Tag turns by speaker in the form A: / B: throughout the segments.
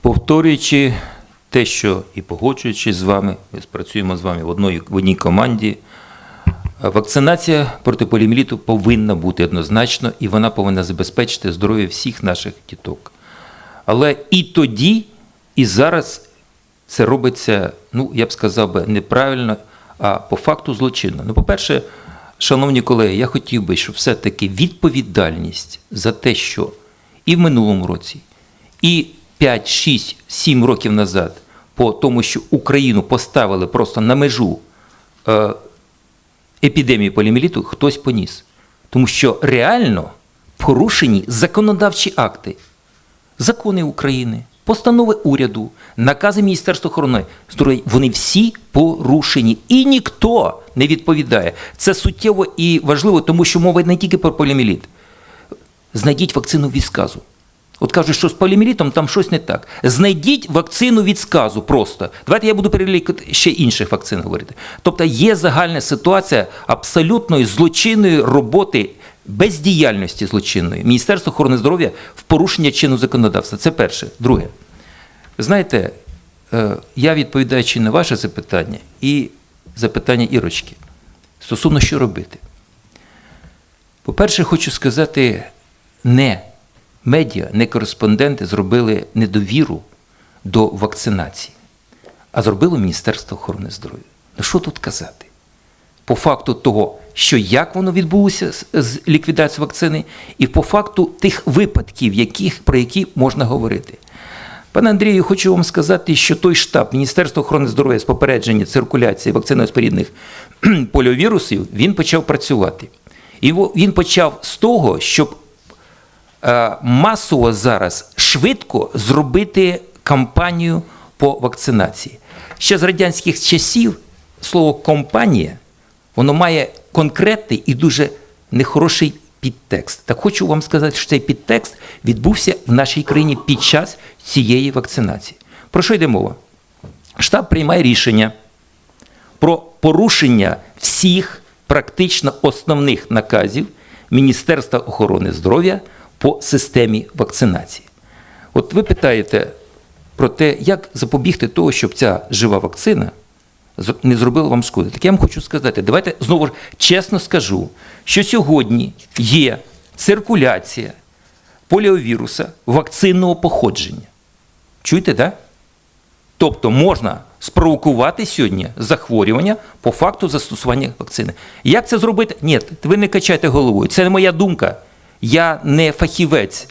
A: повторюючи те, що і погоджуючись з вами, ми працюємо з вами в одній, в одній команді. Вакцинація проти поліоміеліту повинна бути однозначно, і вона повинна забезпечити здоров'я всіх наших діток. Але і тоді, і зараз це робиться, ну я б сказав би, неправильно, а по факту злочинно. Ну, по-перше, шановні колеги, я хотів би, щоб все-таки відповідальність за те, що і в минулому році, і 5, 6, 7 років назад, по тому, що Україну поставили просто на межу е, епідемії поліоміеліту, хтось поніс. Тому що реально порушені законодавчі акти закони України, постанови уряду, накази Міністерства охорони здоров'я, вони всі порушені. І ніхто не відповідає. Це суттєво і важливо, тому що мова не тільки про поліоміеліт. Знайдіть вакцину від сказу. От кажуть, що з поліоміелітом там щось не так. Знайдіть вакцину від сказу просто. Давайте я буду перелікувати ще інших вакцин говорити. Тобто є загальна ситуація абсолютної злочинної роботи, бездіяльності злочинної Міністерства охорони здоров'я в порушення чинного законодавства. Це перше. Друге. Знаєте, е, я відповідаючи на ваше запитання і запитання Ірочки, стосовно що робити. По-перше, хочу сказати, не медіа, не кореспонденти зробили недовіру до вакцинації, а зробило Міністерство охорони здоров'я. Ну що тут казати? По факту того, що як воно відбулося з, ліквідацією вакцини, і по факту тих випадків, яких, про які можна говорити. Пане Андрію, хочу вам сказати, що той штаб Міністерства охорони здоров'я з попередження циркуляції вакциноспорідних поліовірусів, він почав працювати. І він почав з того, щоб масово зараз швидко зробити кампанію по вакцинації. Ще з радянських часів слово компанія воно має конкретний і дуже нехороший підтекст. Так хочу вам сказати, що цей підтекст відбувся в нашій країні під час цієї вакцинації. Про що йде мова? Штаб приймає рішення про порушення всіх практично основних наказів Міністерства охорони здоров'я по системі вакцинації. От ви питаєте про те, як запобігти того, щоб ця жива вакцина не зробила вам шкоди. Так я вам хочу сказати, давайте знову ж чесно скажу, що сьогодні є циркуляція поліовіруса вакцинного походження. Чуєте, так? Да? Тобто можна спровокувати сьогодні захворювання по факту застосування вакцини. Як це зробити? Ні, ви не качайте головою. Це не моя думка. Я не фахівець.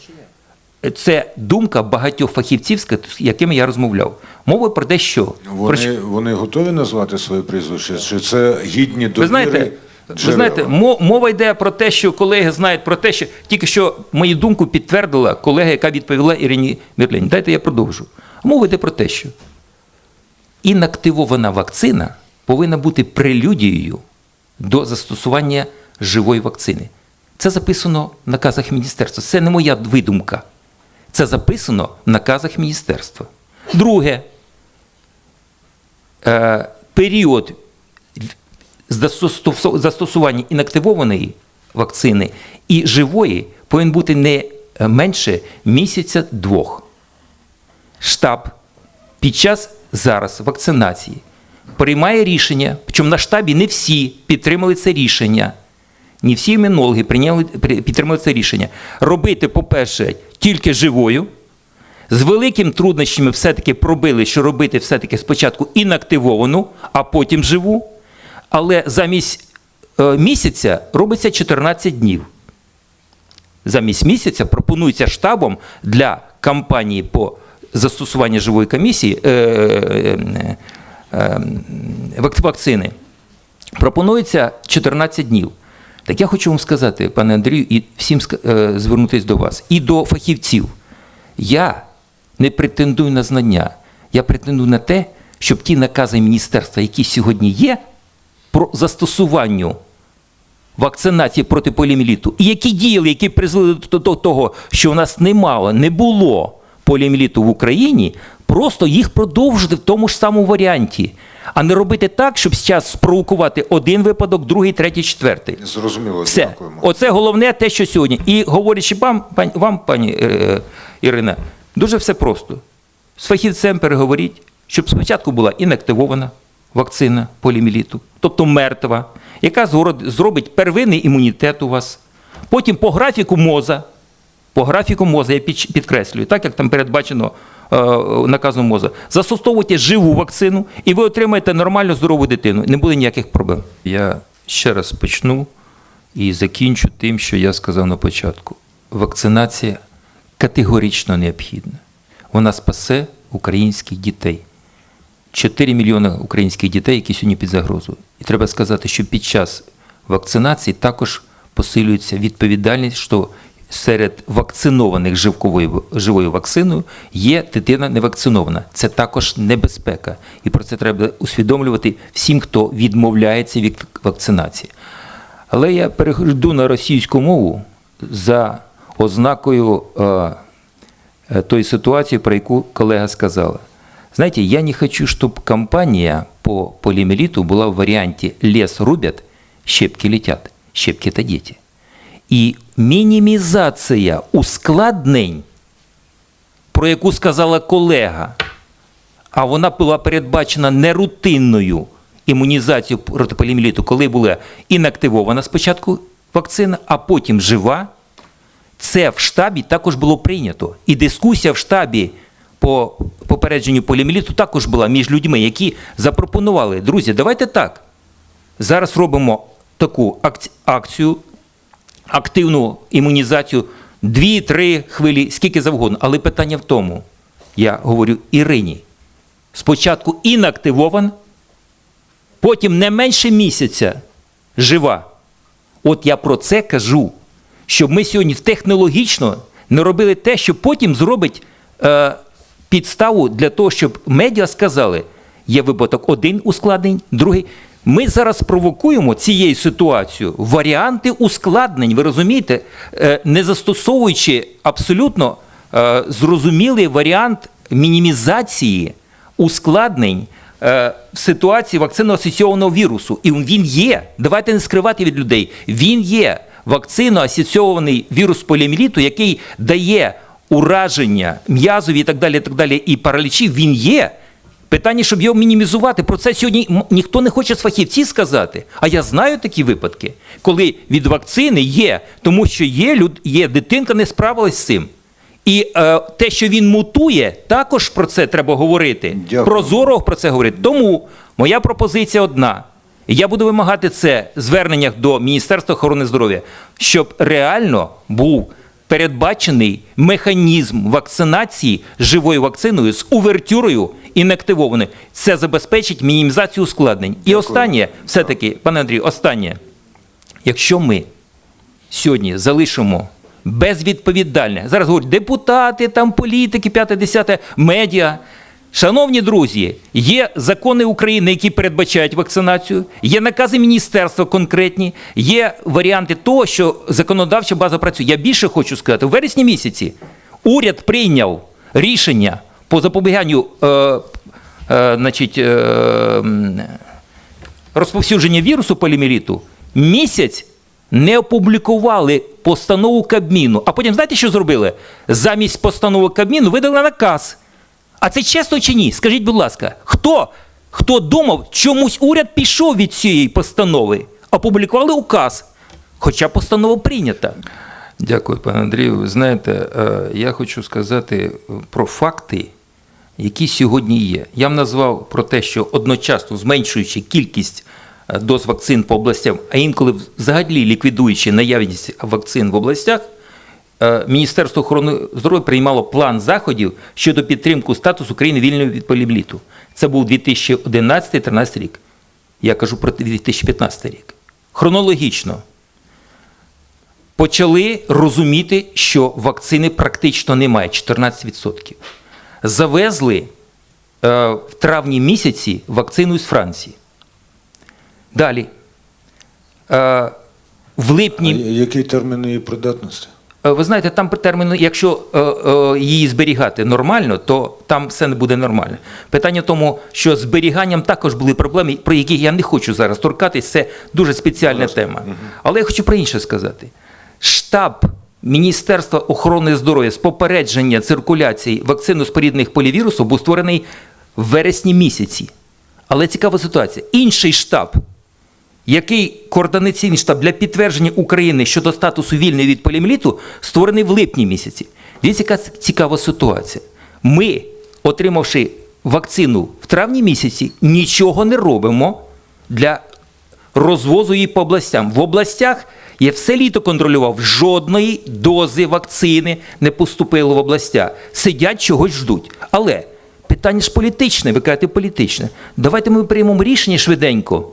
A: Це думка багатьох фахівців, з якими я розмовляв. Мова про те, що про
B: Вони, вони готові назвати своє прізвище? Чи це гідні довіри?
A: ви знаєте, ви знаєте, мова йде про те, що колеги знають про те, що тільки що мою думку підтвердила колега, яка відповіла Ірині Мерлені. Дайте я продовжу. Мова йде про те, що інактивована вакцина повинна бути прелюдією до застосування живої вакцини. Це записано в наказах міністерства. Це не моя видумка. Це записано в наказах міністерства. Друге, е, період застосування інактивованої вакцини і живої повинен бути не менше місяця-двох. Штаб під час зараз вакцинації приймає рішення, причому на штабі не всі підтримали це рішення. Не всі імунологи прийняли, підтримали це рішення. Робити, по-перше, тільки живою. З великим труднощами все-таки пробили, що робити все-таки спочатку інактивовану, а потім живу. Але замість е, місяця робиться 14 днів. Замість місяця пропонується штабом для кампанії по застосуванню живої комісії е, е, е, вакцини. Пропонується 14 днів. Так я хочу вам сказати, пане Андрію, і всім е, звернутися до вас, і до фахівців. Я не претендую на знання, я претендую на те, щоб ті накази міністерства, які сьогодні є, про застосування вакцинації проти поліоміеліту, і які діяли, які призвели до того, що у нас немало, не було поліоміеліту в Україні, просто їх продовжити в тому ж самому варіанті, а не робити так, щоб зараз спровокувати один випадок, другий, третій, четвертий.
B: Зрозуміло,
A: Все.
B: дякуємо.
A: Оце головне те, що сьогодні. І говорячи вам, пані, вам, пані е, Ірина, дуже все просто. з фахівцем переговоріть, щоб спочатку була інактивована вакцина поліміліту, тобто мертва, яка зробить первинний імунітет у вас. Потім по графіку МОЗа, по графіку МОЗа, я підкреслюю, так як там передбачено е, наказом МОЗа, застосовуйте живу вакцину і ви отримаєте нормальну здорову дитину. Не буде ніяких проблем. Я ще раз почну і закінчу тим, що я сказав на початку. Вакцинація категорично необхідна. Вона спасе українських дітей. 4 мільйони українських дітей, які сьогодні під загрозою. І треба сказати, що під час вакцинації також посилюється відповідальність, що серед вакцинованих живковою, живою вакциною є дитина невакцинована. Це також небезпека. І про це треба усвідомлювати всім, хто відмовляється від вакцинації. Але я перейду на російську мову за ознакою е, э, той ситуации, про яку колега сказала. Знаете, я не хочу, чтобы компания по полиомиелиту была в варианте «лес рубят, щепки летят». Щепки – это дети. і мінімізація ускладнень, про яку сказала колега, а вона була передбачена нерутинною імунізацією проти поліоміеліту, коли була інактивована спочатку вакцина, а потім жива, це в штабі також було прийнято. І дискусія в штабі по попередженню поліоміеліту також була між людьми, які запропонували, друзі, давайте так. Зараз робимо таку акцію, активну імунізацію, дві-три хвилі, скільки завгодно. Але питання в тому, я говорю Ірині, спочатку інактивован, потім не менше місяця жива. От я про це кажу, щоб ми сьогодні технологічно не робили те, що потім зробить е, підставу для того, щоб медіа сказали, є випадок один ускладнень, другий. Ми зараз провокуємо цією ситуацією варіанти ускладнень, ви розумієте, е, не застосовуючи абсолютно е, зрозумілий варіант мінімізації ускладнень е, в ситуації вакцинно-асоційованого вірусу. І він є. Давайте не скривати від людей. Він є вакцинно-асоційований вірус поліоміеліту, який дає ураження м'язові і так далі, і так далі, і паралічі. Він є. Питання, щоб його мінімізувати, про це сьогодні ніхто не хоче з фахівців сказати. А я знаю такі випадки, коли від вакцини є, тому що є, люд, є дитинка не справилась з цим. І е, те, що він мутує, також про це треба говорити.
B: Дякую.
A: Прозоро про це говорити. Тому моя пропозиція одна. Я буду вимагати це в зверненнях до Міністерства охорони здоров'я, щоб реально був передбачений механізм вакцинації живою вакциною з увертюрою інактивованою. Це забезпечить мінімізацію ускладнень. І останнє, все-таки, пане Андрію, останнє. Якщо ми сьогодні залишимо безвідповідальне, зараз говорять депутати, там політики, 5-10, медіа. Шановні друзі, є закони України, які передбачають вакцинацію, є накази міністерства конкретні, є варіанти того, що законодавча база працює. Я більше хочу сказати, у вересні місяці уряд прийняв рішення по запобіганню е, е, значить, е, розповсюдження вірусу полімеліту місяць не опублікували постанову Кабміну. А потім знаєте, що зробили? Замість постанови Кабміну видали наказ. А це чесно чи ні? Скажіть, будь ласка, хто, хто думав, чомусь уряд пішов від цієї постанови? Опублікували указ, хоча постанова прийнята. Дякую, пане Андрію. Ви знаєте, е, я хочу сказати про факти, які сьогодні є. Я вам назвав про те, що одночасно зменшуючи кількість е, доз вакцин по областям, а інколи взагалі ліквідуючи наявність вакцин в областях, Міністерство охорони здоров'я приймало план заходів щодо підтримки статусу України вільної від поліоміеліту. Це був 2011-2013 рік. Я кажу про 2015 рік. Хронологічно почали розуміти, що вакцини практично немає 14%. Завезли е, в травні місяці вакцину з Франції. Далі. Е, в
B: А
A: липні.
B: який термін її придатності?
A: Е, Ви знаєте, там термін, якщо е, е, її зберігати нормально, то там все не буде нормально. Питання в тому, що з зберіганням також були проблеми, про які я не хочу зараз торкатись, це дуже спеціальна тема. Але я хочу про інше сказати. Штаб Міністерства охорони здоров'я з попередження циркуляції вакциноспорідних полівірусу був створений в вересні місяці. Але цікава ситуація. Інший штаб, який координаційний штаб для підтвердження України щодо статусу вільної від поліоміеліту, створений в липні місяці. Дивіться, яка цікава ситуація. Ми, отримавши вакцину в травні місяці, нічого не робимо для розвозу її по областям. В областях я все літо контролював, жодної дози вакцини не поступило в областя. Сидять, чогось ждуть. Але питання ж політичне, ви кажете політичне. Давайте ми приймемо рішення швиденько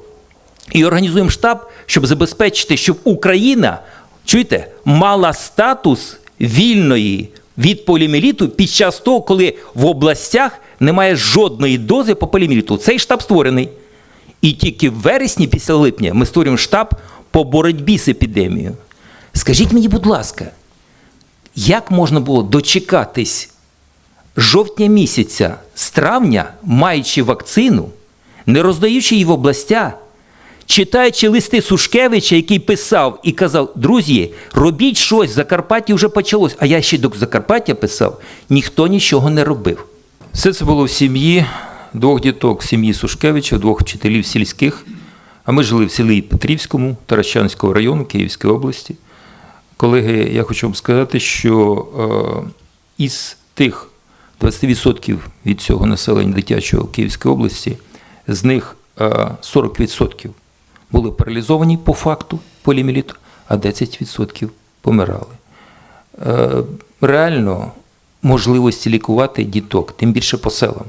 A: і організуємо штаб, щоб забезпечити, щоб Україна, чуєте, мала статус вільної від поліоміеліту під час того, коли в областях немає жодної дози по поліоміеліту. Цей штаб створений. І тільки в вересні, після липня, ми створюємо штаб по боротьбі з епідемією. Скажіть мені, будь ласка, як можна було дочекатись жовтня місяця з травня, маючи вакцину, не роздаючи її в областя, читаючи листи Сушкевича, який писав і казав: друзі, робіть щось, в Закарпатті вже почалось. А я ще до Закарпаття писав, ніхто нічого не робив. Все це було в сім'ї двох діток сім'ї Сушкевича, двох вчителів сільських. А ми жили в селі Петрівському, Таращанського району Київської області. Колеги, я хочу вам сказати, що е, із тих 20% від цього населення дитячого Київської області, з них е, 40% були паралізовані по факту поліоміеліту, а 10% помирали. Е, реально можливості лікувати діток, тим більше по селам,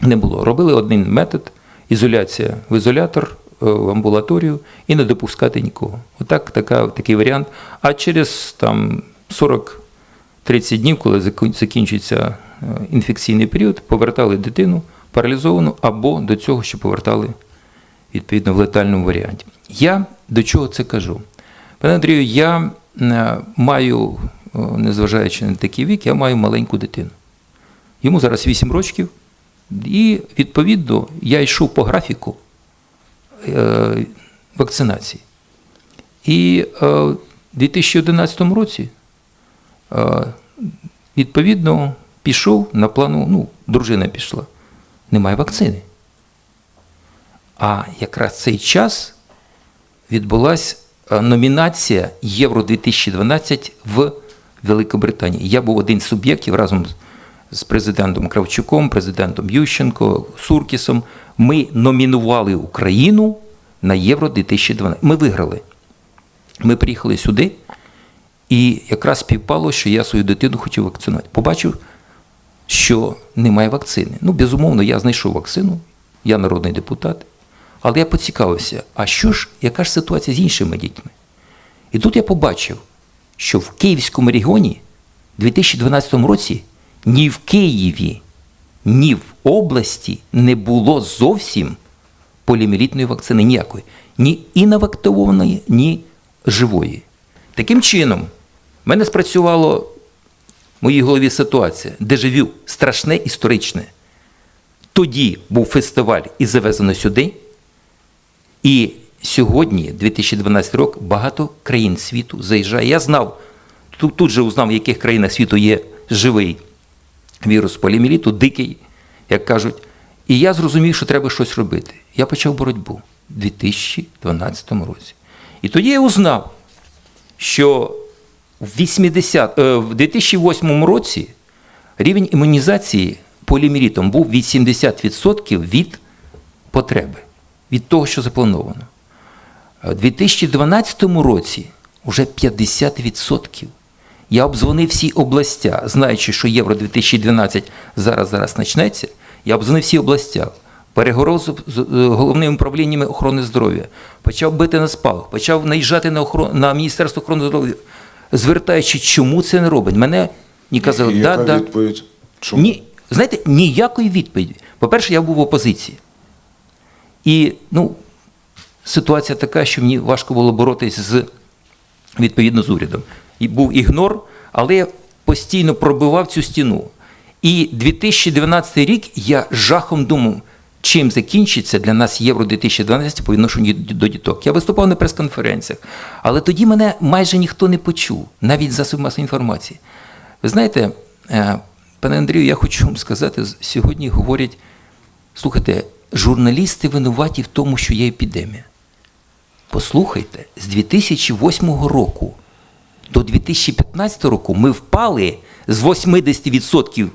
A: не було. Робили один метод ізоляція в ізолятор, е, в амбулаторію і не допускати нікого. Отак, така, такий варіант. А через там 40-30 днів, коли закінчується е, інфекційний період, повертали дитину паралізовану або до цього, що повертали відповідно в летальному варіанті. Я до чого це кажу? Пане Андрію, я маю, е, незважаючи на такий вік, я маю маленьку дитину. Йому зараз 8 років, і відповідно я йшов по графіку е, вакцинації. І е, в 2011 році, відповідно, пішов на плану, ну, дружина пішла, немає вакцини. А якраз цей час відбулася е, номінація Євро 2012 в Великобританії. Я був один з суб'єктів разом з- президентом Кравчуком, президентом Ющенко, Суркісом. Ми номінували Україну на Євро 2012. Ми виграли. Ми приїхали сюди, і якраз співпало, що я свою дитину хотів вакцинувати. Побачив, що немає вакцини. Ну, безумовно, я знайшов вакцину, я народний депутат. Але я поцікавився, а що ж, яка ж ситуація з іншими дітьми? І тут я побачив, що в Київському регіоні у 2012 році ні в Києві, ні в області не було зовсім поліоміелітної вакцини ніякої. Ні інактивованої, ні живої. Таким чином, в мене спрацювало в моїй голові ситуація, дежавю, страшне історичне. Тоді був фестиваль і завезено сюди. І сьогодні, 2012 рік, багато країн світу заїжджає. Я знав, тут, тут же узнав, в яких країнах світу є живий вірус поліоміеліту, дикий, як кажуть. І я зрозумів, що треба щось робити. Я почав боротьбу в 2012 році. І тоді я узнав, що в, 80, е, в 2008 році рівень імунізації поліоміелітом був від 70% від потреби, від того, що заплановано. У 2012 році вже 50%. Я обдзвонив всі областя, знаючи, що Євро 2012 зараз зараз почнеться. Я обдзвонив всі областя, переговорив з е, головними управліннями охорони здоров'я, почав бити на спалах, почав наїжджати на, охорон, на Міністерство охорони здоров'я, звертаючи, чому це не робить. Мене не казали, да, да.
B: відповідь? Чому?
A: Ні, знаєте, ніякої відповіді. По-перше, я був в опозиції. І ну, ситуація така, що мені важко було боротися з відповідно з урядом. І був ігнор, але я постійно пробивав цю стіну. І 2012 рік я жахом думав, чим закінчиться для нас Євро 2012 по відношенню до діток. Я виступав на прес-конференціях, але тоді мене майже ніхто не почув, навіть засоби масової інформації. Ви знаєте, е, пане Андрію, я хочу вам сказати, сьогодні говорять, слухайте, журналісти винуваті в тому, що є епідемія. Послухайте, з 2008 року до 2015 року ми впали з 80%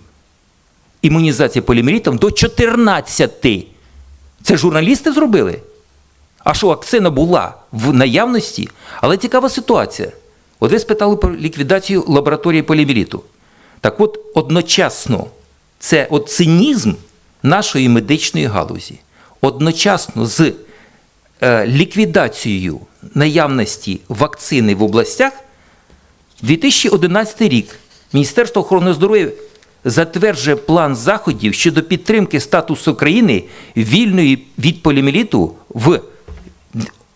A: імунізації полімерітом до 14%. Це журналісти зробили? А що вакцина була в наявності? Але цікава ситуація. От ви спитали про ліквідацію лабораторії полімеріту. Так от, одночасно, це от цинізм нашої медичної галузі. Одночасно з е, ліквідацією наявності вакцини в областях 2011 рік Міністерство охорони здоров'я затверджує план заходів щодо підтримки статусу країни вільної від поліоміеліту в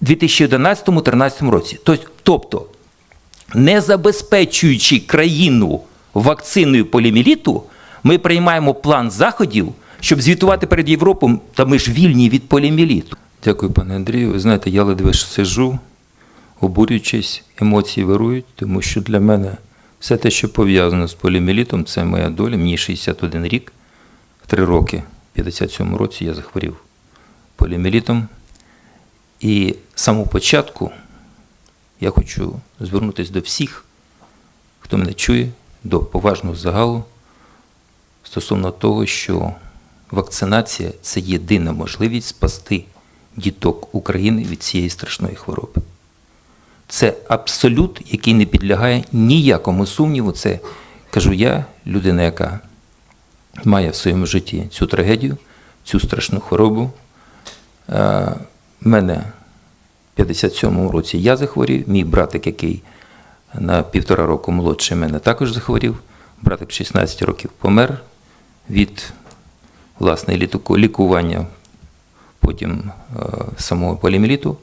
A: 2011-2013 році. Тобто, не забезпечуючи країну вакциною поліоміеліту, ми приймаємо план заходів, щоб звітувати перед Європою, та ми ж вільні від поліоміеліту. Дякую, пане Андрію. Ви знаєте, я ледве ж сижу, обурюючись, емоції вирують, тому що для мене все те, що пов'язано з поліоміелітом, це моя доля. Мені 61 рік, в 3 роки, в 57 році я захворів поліоміелітом. І з самого початку я хочу звернутися до всіх, хто мене чує, до поважного загалу стосовно того, що вакцинація це єдина можливість спасти діток України від цієї страшної хвороби. Це абсолют, який не підлягає ніякому сумніву. Це кажу я, людина, яка має в своєму житті цю трагедію, цю страшну хворобу. Е, мене в 57-му році я захворів, мій братик, який на півтора року молодший мене, також захворів. Братик 16 років помер від власне лікування потім е, самого поліоміеліту.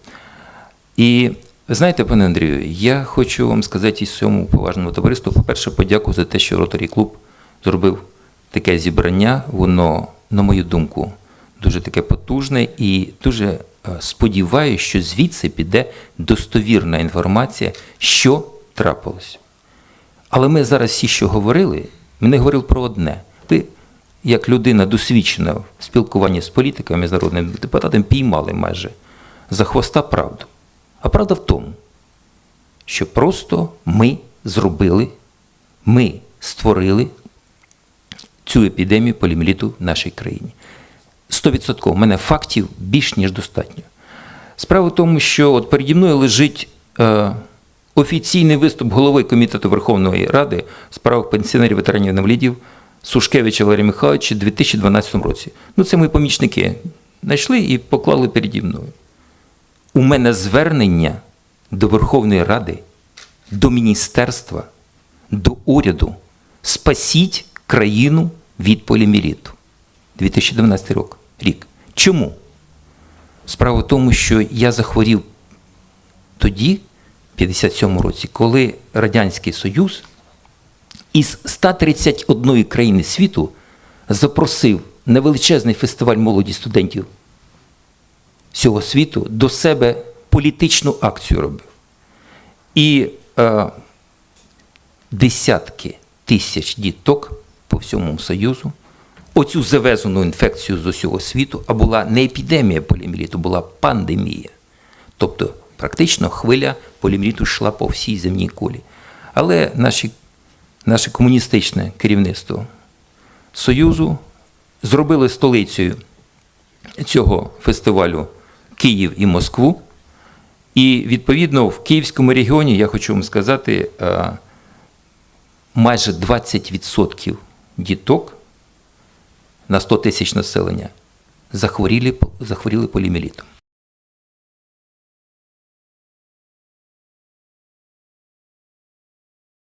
A: І знаєте, пане Андрію, я хочу вам сказати і цьому поважному товариству, по-перше, подяку за те, що Ротарі клуб зробив таке зібрання. Воно, на мою думку, дуже таке потужне і дуже е, сподіваюся, що звідси піде достовірна інформація, що трапилось. Але ми зараз всі, що говорили, ми не говорили про одне. Як людина досвідчена в спілкуванні з політиками, міжнародними депутатами, піймали майже за хвоста правду. А правда в тому, що просто ми зробили, ми створили цю епідемію полімеліту в нашій країні. Стовідсотково, в мене фактів більш ніж достатньо. Справа в тому, що от переді мною лежить е, офіційний виступ голови Комітету Верховної Ради з справах пенсіонерів ветеранів інвалідів Сушкевича Валерія Михайловича у 2012 році. Ну, це мої помічники знайшли і поклали переді мною. У мене звернення до Верховної Ради, до міністерства, до уряду. Спасіть країну від поліміліту. 2012 рік. рік. Чому? Справа в тому, що я захворів тоді, в 57 році, коли Радянський Союз із 131 країни світу запросив на величезний фестиваль молоді студентів всього світу до себе політичну акцію робив. І е, десятки тисяч діток по всьому Союзу оцю завезену інфекцію з усього світу, а була не епідемія поліоміеліту, була пандемія. Тобто, практично хвиля поліоміеліту йшла по всій земній кулі. Але наші, наше комуністичне керівництво Союзу зробили столицею цього фестивалю Київ і Москву. І відповідно в Київському регіоні, я хочу вам сказати, е, майже 20% діток на 100 тисяч населення захворіли, захворіли полімелітом.